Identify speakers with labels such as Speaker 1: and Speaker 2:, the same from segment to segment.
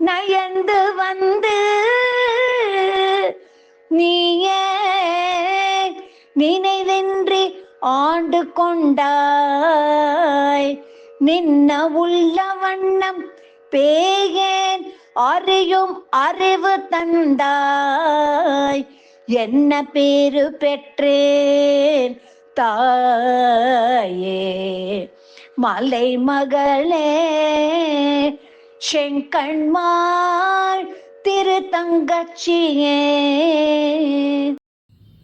Speaker 1: நயந்து வந்து நீயே நினைவின்றி ஆண்டு கொண்டாய். நின்ன உள்ள வண்ணம் பேயேன் அறியும் அறிவு தந்தாய். என்ன பேரு பெற்றேன் தாயே? மலை மகளே செங்கண்மாள் திரு தங்கச்சியே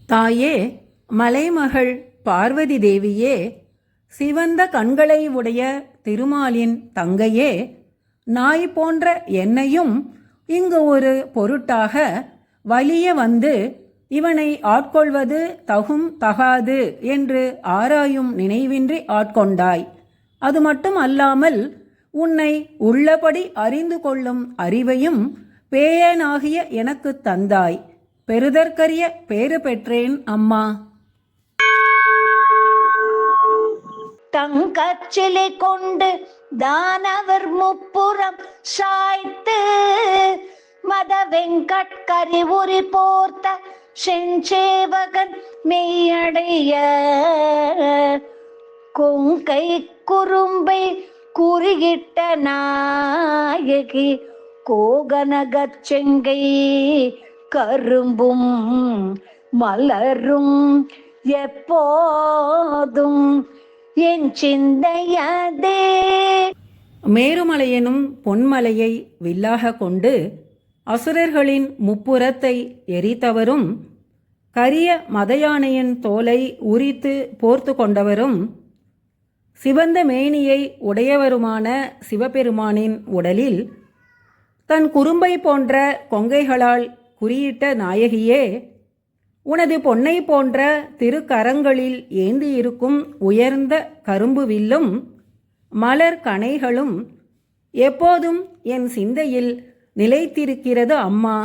Speaker 2: தாயே மலைமகள் பார்வதி தேவியே சிவந்த கண்களை உடைய திருமாலின் தங்கையே நாய் போன்ற என்னையும் இங்கு ஒரு பொருட்டாக வலிய வந்து இவனை ஆட்கொள்வது தகும் தகாது என்று ஆராயும் நினைவின்றி ஆட்கொண்டாய். அது மட்டும் அல்லாமல் உன்னை உள்ளபடி அறிந்து கொள்ளும் அறிவையும் பேயனாகிய எனக்கு தந்தாய். பெறுதற்கரிய பேறு பெற்றேன் அம்மா.
Speaker 1: தங்கச்சிலை கொண்டு தானவர் முப்புறம் சாய்த்து மத வெங்கட்கரி உரி போர்த்த செஞ்சேவகன் மெய்யடைய. கொங்கை குறும்பை குறுகிட்ட நாயகி கோகனகச் செங்கை கரும்பும் மலரும் எப்போதும் என் சிந்தையதே.
Speaker 2: மேருமலையெனும் பொன்மலையை வில்லாக கொண்டு அசுரர்களின் முப்புறத்தை எரித்தவரும் கரிய மதயானையின் தோலை உரித்து போர்த்து கொண்டவரும் சிவந்த மேனியை உடையவருமான சிவபெருமானின் உடலில் தன் குறும்பை போன்ற கொங்கைகளால் குறியிட்ட நாயகியே உனது பொன்னை போன்ற திருக்கரங்களில் ஏந்தியிருக்கும் உயர்ந்த கரும்பு வில்லும் மலர் கணைகளும் எப்போதும் என் சிந்தையில் நிலைத்திருக்கிறது அம்மா.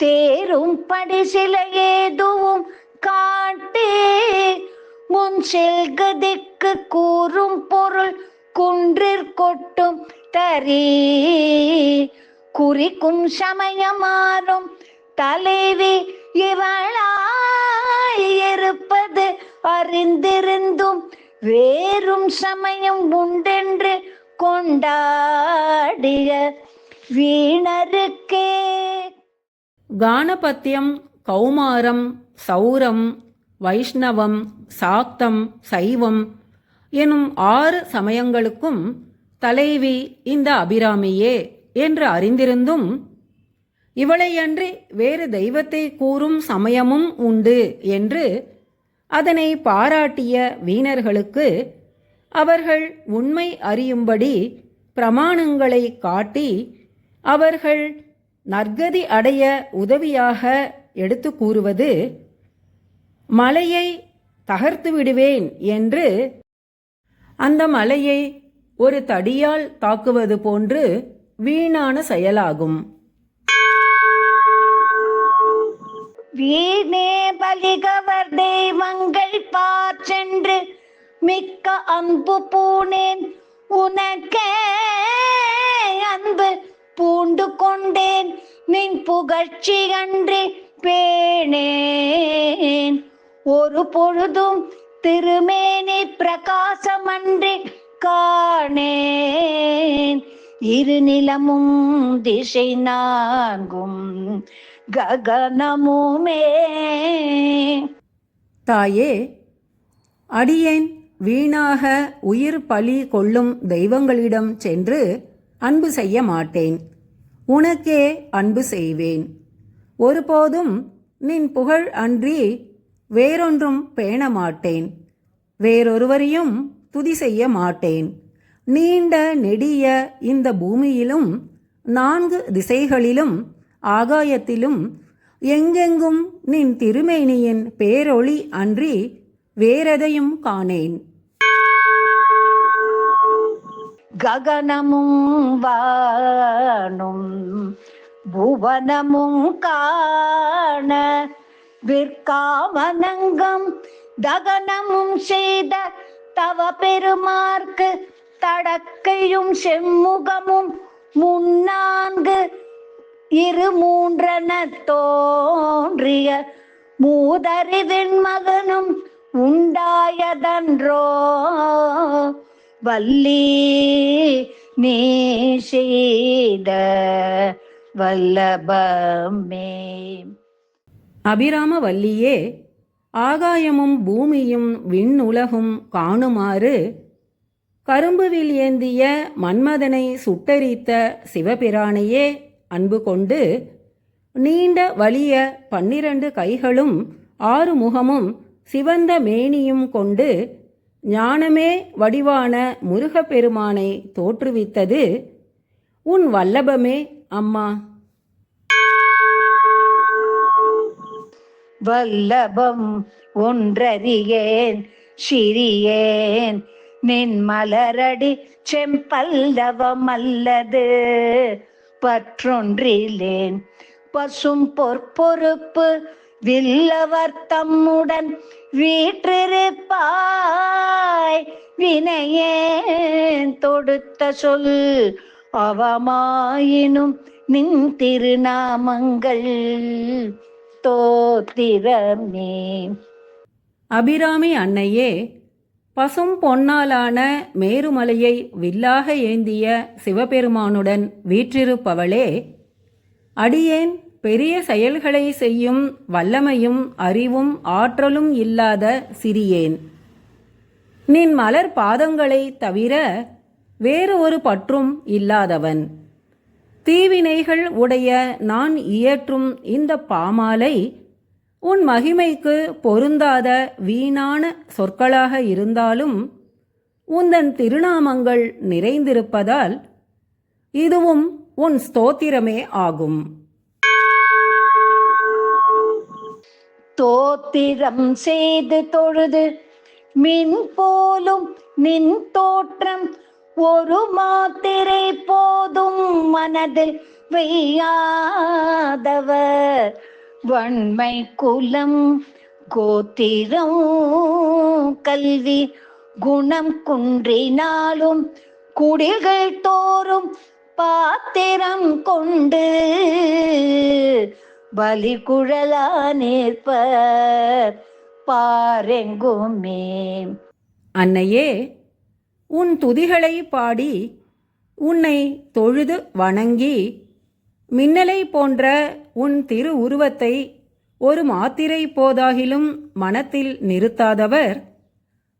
Speaker 1: தேரும் படி சில ஏதுவும் காட்டி முன் செல்கதிக்கு கூறும் பொருள் குன்றிற் கொட்டும் தரி. குறிக்கும் சமயமாறும் தலைவி இவளாய் இருப்பது அறிந்திருந்தும் வேறும் சமயம் உண்டென்று கொண்டாடிய வீணருக்கே.
Speaker 2: கானபத்தியம் கௌமாரம் சௌரம் வைஷ்ணவம் சாக்தம் சைவம் எனும் ஆறு சமயங்களுக்கும் தலைவி இந்த அபிராமியே என்று அறிந்திருந்தும் இவளையன்றி வேறு தெய்வத்தை கூறும் சமயமும் உண்டு என்று அதனை பாராட்டிய வீணர்களுக்கு அவர்கள் உண்மை அறியும்படி பிரமாணங்களை காட்டி அவர்கள் நற்கதி அடைய உதவியாக எடுத்து கூறுவது மலையை தகர்த்து விடுவேன் என்று அந்த மலையை ஒரு தடியால் தாக்குவது போன்று வீணான செயலாகும்.
Speaker 1: வீணே பலிகவர் தெய்வங்கள் பார் சென்று மிக்க அன்பு பூனேன் உனக்கே அன்பு பூண்டு கொண்டேன். நின் புகழ்ச்சி அன்றி பேணேன். ஒரு பொழுதும் திருமேனி பிரகாசமன்றி காணேன். இரு நிலமும் திசை நான்கும் ககனமுமே.
Speaker 2: தாயே அடியேன் வீணாக உயிர் பலி கொள்ளும் தெய்வங்களிடம் சென்று அன்பு செய்ய மாட்டேன். உனக்கே அன்பு செய்வேன். ஒருபோதும் நின் புகழ் அன்றி வேறொன்றும் பேண மாட்டேன். வேறொருவரையும் துதி செய்ய மாட்டேன். நீண்ட நெடிய இந்த பூமியிலும் நான்கு திசைகளிலும் ஆகாயத்திலும் எங்கெங்கும் நின் திருமேனியின் பேரொளி அன்றி வேறெதையும் காணேன்.
Speaker 1: ககனமும் வானும் புவனமும் காண விற்காமனங்கம் தகனமும் செய்த தவ பெருமார்க்கு தடக்கையும் செம்முகமும் முன்னான்கு இரு மூன்றன தோன்றிய மூதறிவின் மகனும் உண்டாயதன்றோ. வள்ளி நீ செய்த வல்லபமே.
Speaker 2: அபிராம வல்லியே ஆகாயமும் பூமியும் விண்ணுலகும் காணுமாறு கரும்புவில் ஏந்திய மன்மதனை சுட்டரித்த சிவபிரானையே அன்பு கொண்டு நீண்ட வலிய பன்னிரண்டு கைகளும் ஆறு முகமும் சிவந்த மேனியும் கொண்டு ஞானமே வடிவான முருகப்பெருமானை தோற்றுவித்தது. உன் வல்லபமே அம்மா.
Speaker 1: வல்லபம் ஒன்றறியேன் சிறியேன். நின் மலரடி செம்பல்லவம் அல்லது பற்றொன்றிலேன். பசும் பொற்பொறுப்பு வில்லவர் தம்முடன் வீற்றிருப்பாய். வினையேன் தொடுத்த சொல் அவமாயினும் நின் திருநாமங்கள். ஸ்தோத்திரமே
Speaker 2: அபிராமி அன்னையே பசும் பொன்னாலான மேருமலையை வில்லாக ஏந்திய சிவபெருமானுடன் வீற்றிருப்பவளே அடியேன் பெரிய செயல்களை செய்யும் வல்லமையும் அறிவும் ஆற்றலும் இல்லாத சிறியேன். நின் மலர் பாதங்களை தவிர வேறு ஒரு பற்றும் இல்லாதவன். தீவினைகள் உடைய நான் இயற்றும் இந்த பாமாலை உன் மகிமைக்கு பொருந்தாத வீணான சொற்களாக இருந்தாலும் உந்தன் திருநாமங்கள் நிறைந்திருப்பதால் இதுவும் உன் ஸ்தோத்திரமே ஆகும்.
Speaker 1: தோத்திரம் செய்து தொழுது மின் போலும் நின் தோற்றம் ஒரு மாத்திரை போதும் மனதில் வெய்யாதவர் வன்மை குலம் கோத்திரம் கல்வி குணம் குன்றினாலும் குடிகள் தோறும் பாத்திரம் கொண்டு பலி குழலா நிற்ப பாரெங்குமே.
Speaker 2: அன்னையே உன் துதிகளை பாடி உன்னை தொழுது வணங்கி மின்னலை போன்ற உன் திரு உருவத்தை ஒரு மாத்திரை போதாகிலும் மனத்தில் நிறுத்தாதவர்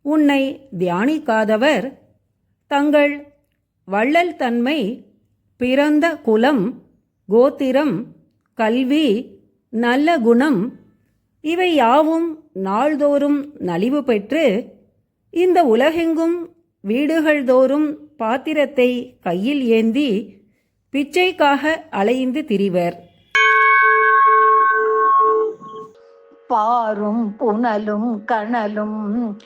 Speaker 2: உன்னை தியானிக்காதவர். தங்கள் வள்ளல் தன்மை பிறந்த குலம் கோத்திரம் கல்வி நல்ல குணம் இவை யாவும் நாள்தோறும் நலிவு பெற்று இந்த உலகெங்கும் வீடுகள் தோறும் பாத்திரத்தை கையில் ஏந்தி பிச்சைக்காக அலைந்து திரிவர்.
Speaker 1: பாரும் புனலும் கணலும்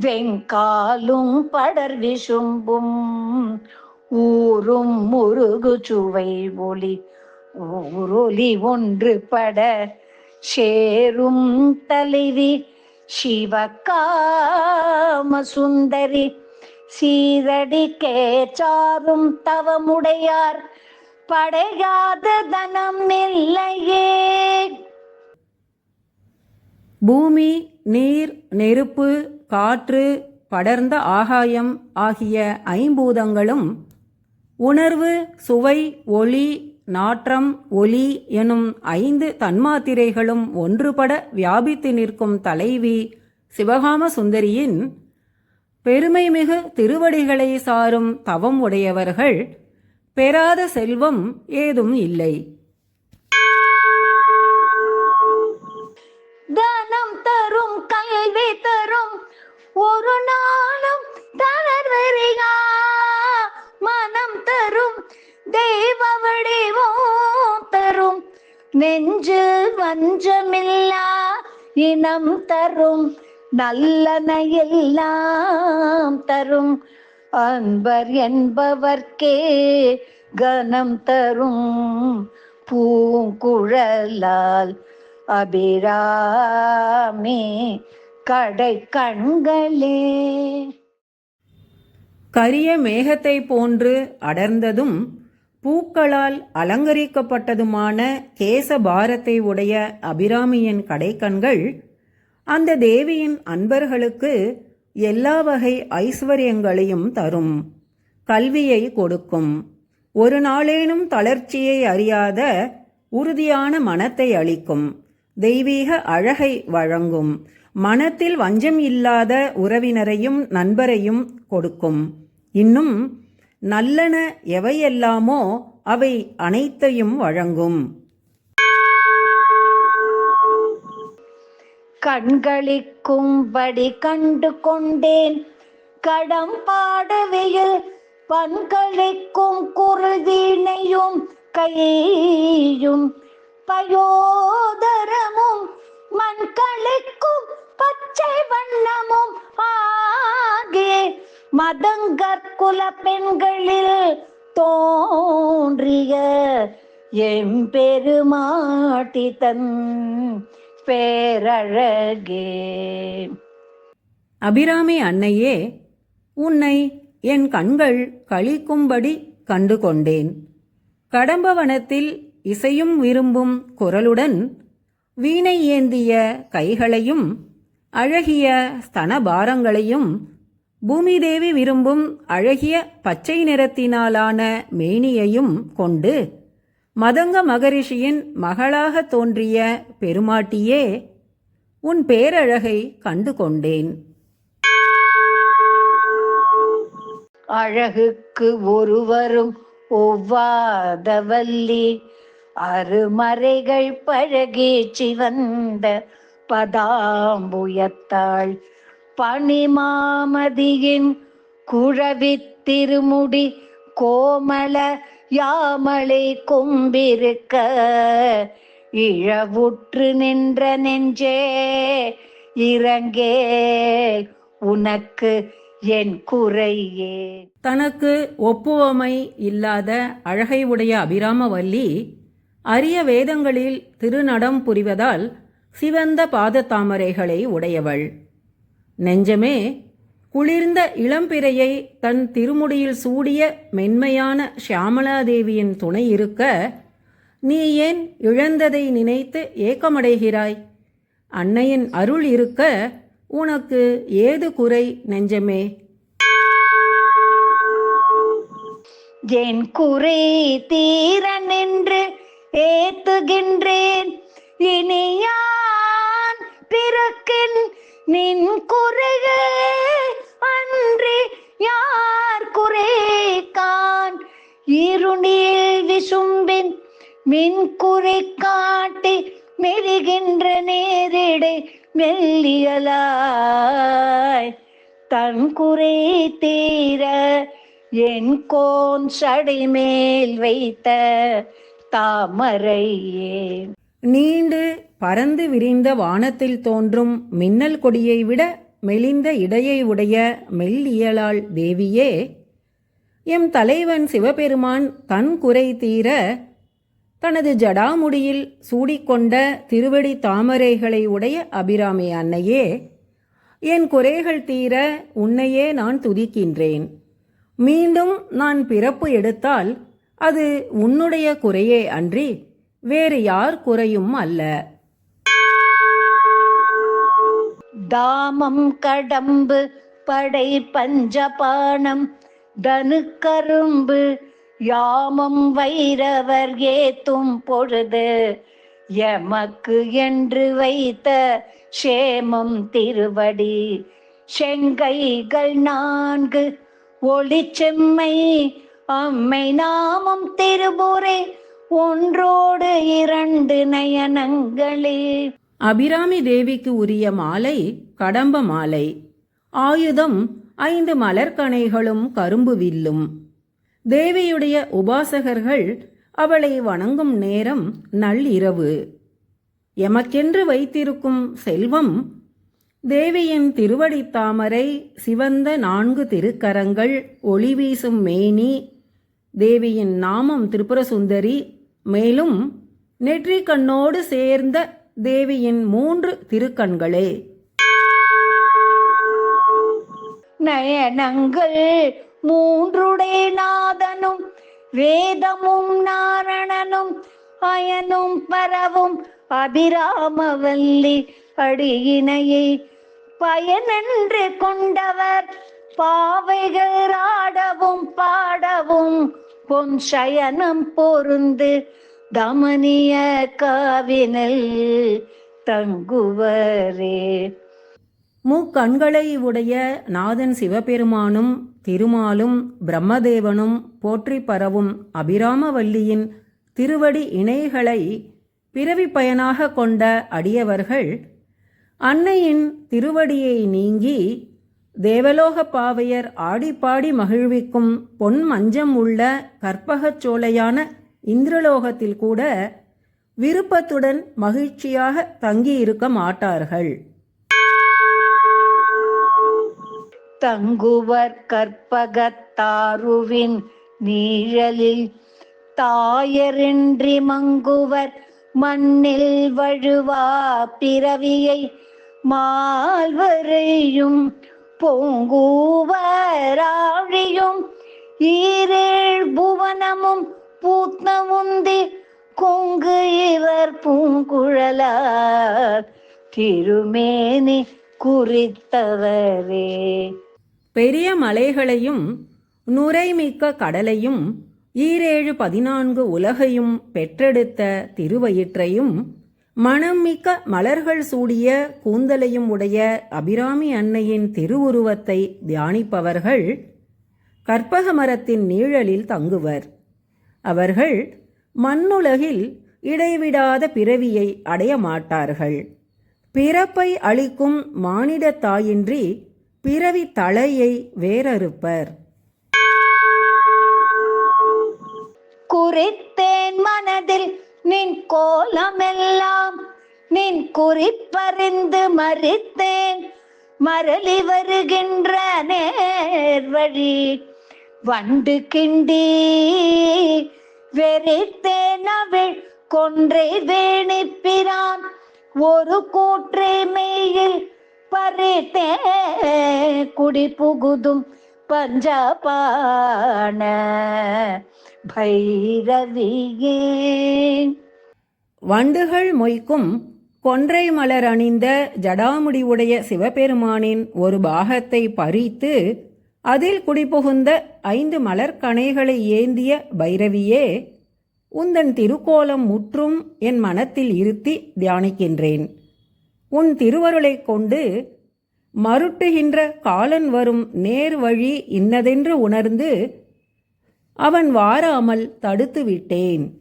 Speaker 1: வெங்காலும் படர் விசும்பும் ஊரும் முருகு சுவை ஒளி ஊரொலி ஒன்று பட சேரும் தலைவி சிவகாம சுந்தரி சீரடி சாரும் தவமுடையார் படையாத தனம் இல்லையே.
Speaker 2: பூமி நீர் நெருப்பு காற்று படர்ந்த ஆகாயம் ஆகிய ஐம்பூதங்களும் உணர்வு சுவை ஒளி நாற்றம் ஒலி எனும் ஐந்து தன்மாத்திரைகளும் ஒன்றுபட வியாபித்து நிற்கும் தலைவி சிவகாம சுந்தரியின் பெருமைமிகு திருவடிகளை சாரும் தவம் உடையவர்கள் பெறாத செல்வம் ஏதும் இல்லை.
Speaker 1: தனம் தரும் கல்வி தரும் ஒரு நாளும் தளர்வெறியா மனம் தரும் தெய்வ வடிவம் தரும். நெஞ்சு வஞ்சமில்லா இனம் தரும். நல்லன எல்லாம் தரும். அன்பர் என்பவர்க்கே கனம் தரும். பூங்குழலால் அபிராமே கடை கண்களே.
Speaker 2: கரிய மேகத்தை போன்று அடர்ந்ததும் பூக்களால் அலங்கரிக்கப்பட்டதுமான கேசபாரத்தை உடைய அபிராமியின் கடைக்கண்கள் அந்த தேவியின் அன்பர்களுக்கு எல்லா வகை ஐஸ்வர்யங்களையும் தரும் கல்வியை கொடுக்கும். ஒரு நாளேனும் தளர்ச்சியை அறியாத உறுதியான மனத்தை அளிக்கும். தெய்வீக அழகை வழங்கும். மனத்தில் வஞ்சம் இல்லாத உறவினரையும் நண்பரையும் கொடுக்கும். இன்னும் நல்லன எவையெல்லாமோ அவை அனைத்தையும் வழங்கும்.
Speaker 1: கண்களிக்கும்படி கண்டு கொண்டேன். கடம்பாடவையில் பண்களிக்கும் குருதினையும் கையும் பயோதரமும் மண்களிக்கும் பச்சை வண்ணமும் ஆகே மதங்கற்குல பெண்களில் தோன்றிய எம்பெருமாட்டி தன் பேரழகே.
Speaker 2: அபிராமி அன்னையே உன்னை என் கண்கள் கழிக்கும்படி கண்டு கொண்டேன் கடம்பவனத்தில் இசையும் விரும்பும் குரலுடன் வீணை ஏந்திய கைகளையும் அழகிய ஸ்தனபாரங்களையும் பூமிதேவி விரும்பும் அழகிய பச்சை நிறத்தினாலான மேனியையும் கொண்டு மதங்க மகரிஷியின் மகளாக தோன்றிய பெருமாட்டியே உன் பேரழகை கண்டு கொண்டேன்
Speaker 1: அழகுக்கு ஒருவரும் ஒவ்வாதவல்லி அருமறைகள் பழகி சிவந்த பதாம்புயத்தாள் பனிமாமதியின் குழவி திருமுடி கோமல யாமலை கொம்பிருக்க? இழவுற்று நின்ற நெஞ்சே இறங்கே உனக்கு என் குறையே.
Speaker 2: தனக்கு ஒப்புவமை இல்லாத அழகை உடைய அபிராமவல்லி அரிய வேதங்களில் திருநடம் புரிவதால் சிவந்த பாதத்தாமரைகளை உடையவள். நெஞ்சமே குளிர்ந்த இளம்பிறையை தன் திருமுடியில் சூடிய மென்மையான ஷியாமலாதேவியின் துணை இருக்க நீ ஏன் இழந்ததை நினைத்து ஏக்கமடைகிறாய்? அன்னையின் அருள் இருக்க உனக்கு ஏது குறை நெஞ்சமே?
Speaker 1: என் குறை தீர நின்று ஏத்துகின்றேன். மின் குறை காட்டி மெழுகின்ற நேரிடை மெல்லியலாய். தன் குறை தீர என் கோன் சடை மேல் வைத்த தாமரையே.
Speaker 2: நீண்டு பறந்து விரிந்த வானத்தில் தோன்றும் மின்னல் கொடியை விட மெலிந்த இடையை உடைய மெல்லியலாள் தேவியே எம் தலைவன் சிவபெருமான் தன் குறை தீர தனது ஜடாமுடியில் சூடிக்கொண்ட திருவடி தாமரைகளை உடைய அபிராமி அன்னையே என் குறைகள் தீர உன்னையே நான் துதிக்கின்றேன். மீண்டும் நான் பிறப்பு எடுத்தால் அது உன்னுடைய குறையே அன்றி வேறு யார் குறையும் அல்ல.
Speaker 1: தாமம் கடம்பு படை பஞ்சபானம் தனு கரும்பு யாமம் வைரவர் ஏத்தும் பொழுது எமக்கு என்று வைத்த சேமம் திருவடி. செங்கைகள் நான்கு ஒளிச்செம்மை அம்மை நாமம் திருபுரை ஒன்றோடு இரண்டு நயனங்களே.
Speaker 2: அபிராமி தேவிக்கு உரிய மாலை கடம்ப மாலை. ஆயுதம் ஐந்து மலர்கனைகளும் கரும்பு வில்லும். தேவியுடைய உபாசகர்கள் அவளை வணங்கும் நேரம் நள்ளிரவு. எமக்கென்று வைத்திருக்கும் செல்வம் தேவியின் திருவடித் தாமரை சிவந்த நான்கு திருக்கரங்கள் ஒளி வீசும் மேனி தேவியின் நாமம் திரிபுரசுந்தரி மேலும் நெற்றி கண்ணோடு சேர்ந்த தேவியின் மூன்று திருக்கண்களே.
Speaker 1: நயனங்கள் மூன்றுடைய நாதனும் வேதமும் நாரணனும் அயனும் பரவும் அபிராமவல்லி அடியினையை. பயனென்று கொண்டவர் பாவைகள் ஆடவும் பாடவும் பொன் சயனம் பொருந்து தமனிய காவினல் தங்குவரே.
Speaker 2: முக்கண்களை உடைய நாதன் சிவபெருமானும் திருமாலும் பிரம்மதேவனும் போற்றி பரவும் அபிராமவல்லியின் திருவடி இணைகளை பிறவி பயனாக கொண்ட அடியவர்கள் அன்னையின் திருவடியை நீங்கி தேவலோக பாவையர் ஆடிப்பாடி மகிழ்விக்கும் பொன் மஞ்சம் உள்ள கற்பகச் சோலையான இந்திரலோகத்தில் கூட விருப்பத்துடன் மகிழ்ச்சியாக தங்கியிருக்க மாட்டார்கள்.
Speaker 1: தங்குவர் கற்பகத்தாருவின் நீழலில். தாயரின்றி மங்குவர் மண்ணில் வழுவா பிறவியை. மால்வரையும் பொங்கூவராழியும் ஈரேழ் புவனமும் பூத்னமுந்தி கொங்கு இவர் பூங்குழலார். திருமேனி குறித்தவரே.
Speaker 2: பெரிய மலைகளையும் நுரைமிக்க கடலையும் ஈரேழு பதினான்கு உலகையும் பெற்றெடுத்த திருவயிற்றையும் மணம் மிக்க மலர்கள் சூடிய கூந்தலையும் உடைய அபிராமி அன்னையின் திருவுருவத்தை தியானிப்பவர்கள் கற்பக மரத்தின் நீழலில் தங்குவர். அவர்கள் மண்ணுலகில் இடைவிடாத பிறவியை அடைய மாட்டார்கள் பிறப்பை அளிக்கும் மானிட தாயின்றி பிறவி தலையை வேறறுப்பர்.
Speaker 1: குறித்தேன் மனதில் நின் கோலமெல்லாம் நின் குறிப்பறிந்து மறித்தேன். மரளி வருகின்ற நேர்வழி வண்டு கிண்டி வெறித்தேன் அவள் கொன்றை வேணிப்பிரான். ஒரு கூற்றை மேயில் பறித்தே குடி புகுதும் பஞ்சபான பைரவியே.
Speaker 2: வண்டுகள் மொய்க்கும் கொன்றை மலர் அணிந்த ஜடாமுடிவுடைய சிவபெருமானின் ஒரு பாகத்தை பறித்து அதில் குடிபுகுந்த ஐந்து மலர்கணைகளை ஏந்திய பைரவியே உந்தன் திருக்கோலம் முற்றும் என் மனத்தில் இருத்தி தியானிக்கின்றேன். உன் திருவருளைக் கொண்டு மருட்டுகின்ற காலன் வரும் நேர் வழி இன்னதென்று உணர்ந்து அவன் வாராமல் தடுத்து விட்டேன்.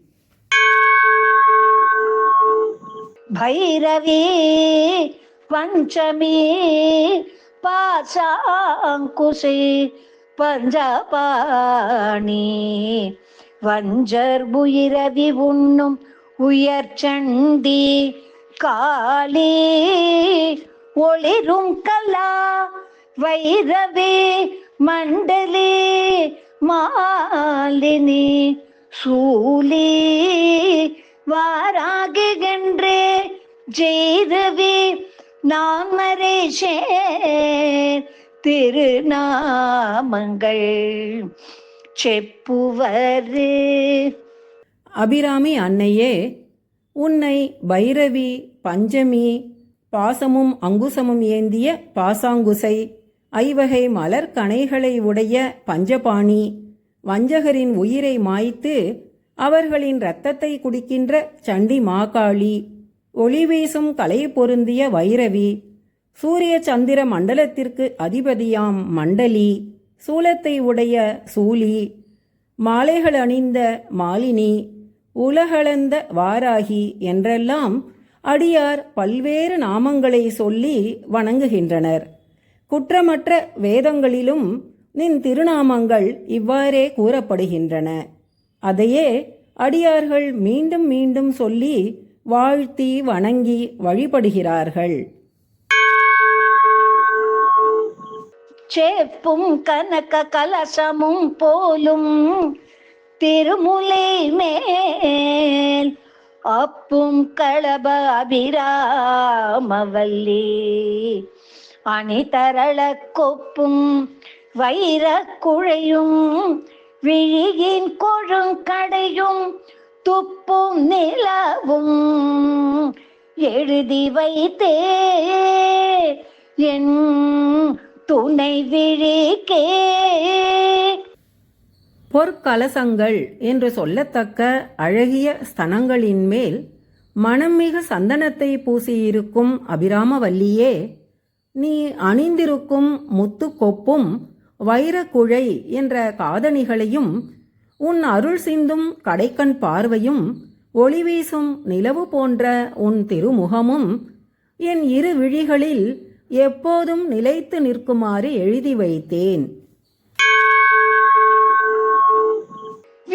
Speaker 1: பைரவி பஞ்சமி பாசாங்குசி பஞ்சபாணி வஞ்சர் உயிரவி உண்ணும் உயர்ச்சண்டி காளி ஒளிரும் கலா வைரவே மண்டலே மாலினி சூலி வாராகுகின்றே ஜெய்ரவி நாமரேஷே திருநாமங்கள் செப்புவரு.
Speaker 2: அபிராமி அன்னையே உன்னை பைரவி பஞ்சமி பாசமும் அங்குசமும் ஏந்திய பாசாங்குசை ஐவகை மலர் கணைகளை உடைய பஞ்சபாணி வஞ்சகரின் உயிரை மாய்த்து அவர்களின் இரத்தத்தை குடிக்கின்ற சண்டி மாகாளி ஒளி வீசும் கலை பொருந்திய வைரவி சூரிய சந்திர மண்டலத்திற்கு அதிபதியாம் மண்டலி சூலத்தை உடைய சூலி மாலைகள் அணிந்த மாலினி உலகளந்த வாராகி என்றெல்லாம் அடியார் பல்வேறு நாமங்களை சொல்லி வணங்குகின்றனர். குற்றமற்ற வேதங்களிலும் நின் திருநாமங்கள் இவ்வாறே கூறப்படுகின்றன. அதையே அடியார்கள் மீண்டும் மீண்டும் சொல்லி வாழ்த்தி வணங்கி வழிபடுகிறார்கள்.
Speaker 1: சேப்பும் கனக கலசமும் போலும் திருமுலை மேல் அப்பும் களப அபிராமவல்லி. அணிதரள கொப்பும் வைர குழையும் விழியின் கொழுங்கடையும் துப்பும் நிலவும் எழுதி வைத்தே என் துணை விழிக்கே.
Speaker 2: பொற்கலசங்கள் என்று சொல்லத்தக்க அழகிய ஸ்தனங்களின் மேல் மனம்மிகு சந்தனத்தை பூசியிருக்கும் அபிராமவல்லியே நீ அணிந்திருக்கும் முத்துக்கொப்பும் வைரக்குழை என்ற காதணிகளையும் உன் அருள் சிந்தும் கடைக்கண் பார்வையும் ஒளி வீசும் நிலவு போன்ற உன் திருமுகமும் என் இரு விழிகளில் எப்போதும் நிலைத்து நிற்குமாறு எழுதி வைத்தேன்.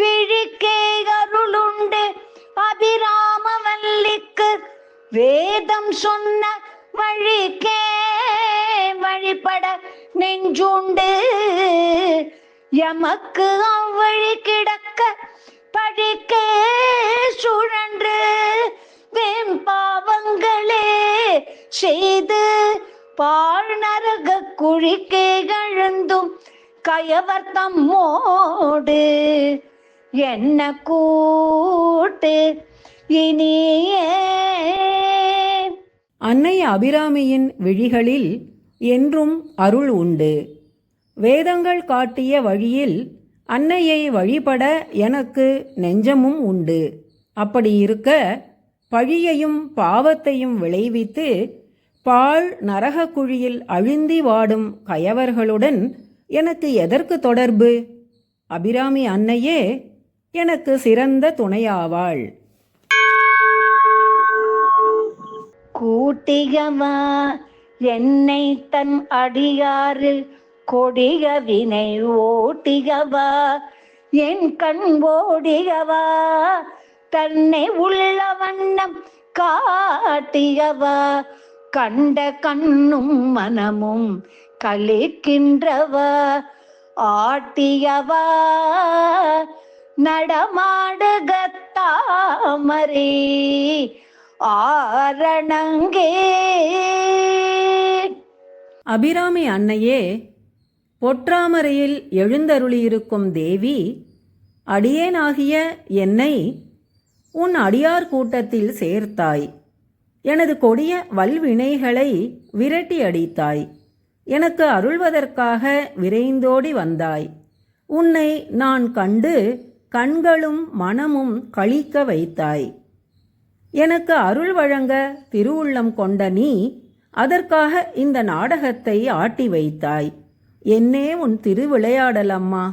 Speaker 1: விழிக்கே அருளுண்டு அபிராமவல்லிக்கு வேதம் சொன்ன வழிக்கே வழிபட நெஞ்சுண்டு. எமக்கு அவ்வழி கிடக்க படிக்கே சுழன்று வேம் பாவங்களே செய்து பாழ்நரக குழிக்கே கழுந்தும் கயவர் தம்மோடு. என்ன கூட்டு இனியே?
Speaker 2: அன்னை அபிராமியின் விழிகளில் என்றும் அருள் உண்டு. வேதங்கள் காட்டிய வழியில் அன்னையை வழிபட எனக்கு நெஞ்சமும் உண்டு. அப்படி இருக்க பழியையும் பாவத்தையும் விளைவித்து பாழ் நரக குழியில் அழுந்தி வாடும் கயவர்களுடன் எனக்கு எதற்கு தொடர்பு? அபிராமி அன்னையே எனக்கு சிறந்த துணையாவாள்.
Speaker 1: கூட்டிகவா என்னை தன் அடியாறு கொடிக வினை ஓட்டிகவா என் கண் ஓடிகவா தன்னை உள்ள வண்ணம் காட்டியவா கண்ட கண்ணும் மனமும் கலிக்கின்றவா ஆட்டியவா நடமாடகத்தாமரே ஆரணங்கே.
Speaker 2: அபிராமி அன்னையே பொற்றாமரையில் எழுந்தருளியிருக்கும் தேவி அடியேனாகிய என்னை உன் அடியார் கூட்டத்தில் சேர்த்தாய். எனது கொடிய வல்வினைகளை விரட்டி அடித்தாய். எனக்கு அருள்வதற்காக விரைந்தோடி வந்தாய். உன்னை நான் கண்டு கண்களும் மனமும் களிக்க வைத்தாய். எனக்கு அருள் வழங்க திருவுள்ளம் கொண்ட நீ அதற்காக இந்த நாடகத்தை ஆட்டி வைத்தாய். என்னே உன் திருவிளையாடலம்மா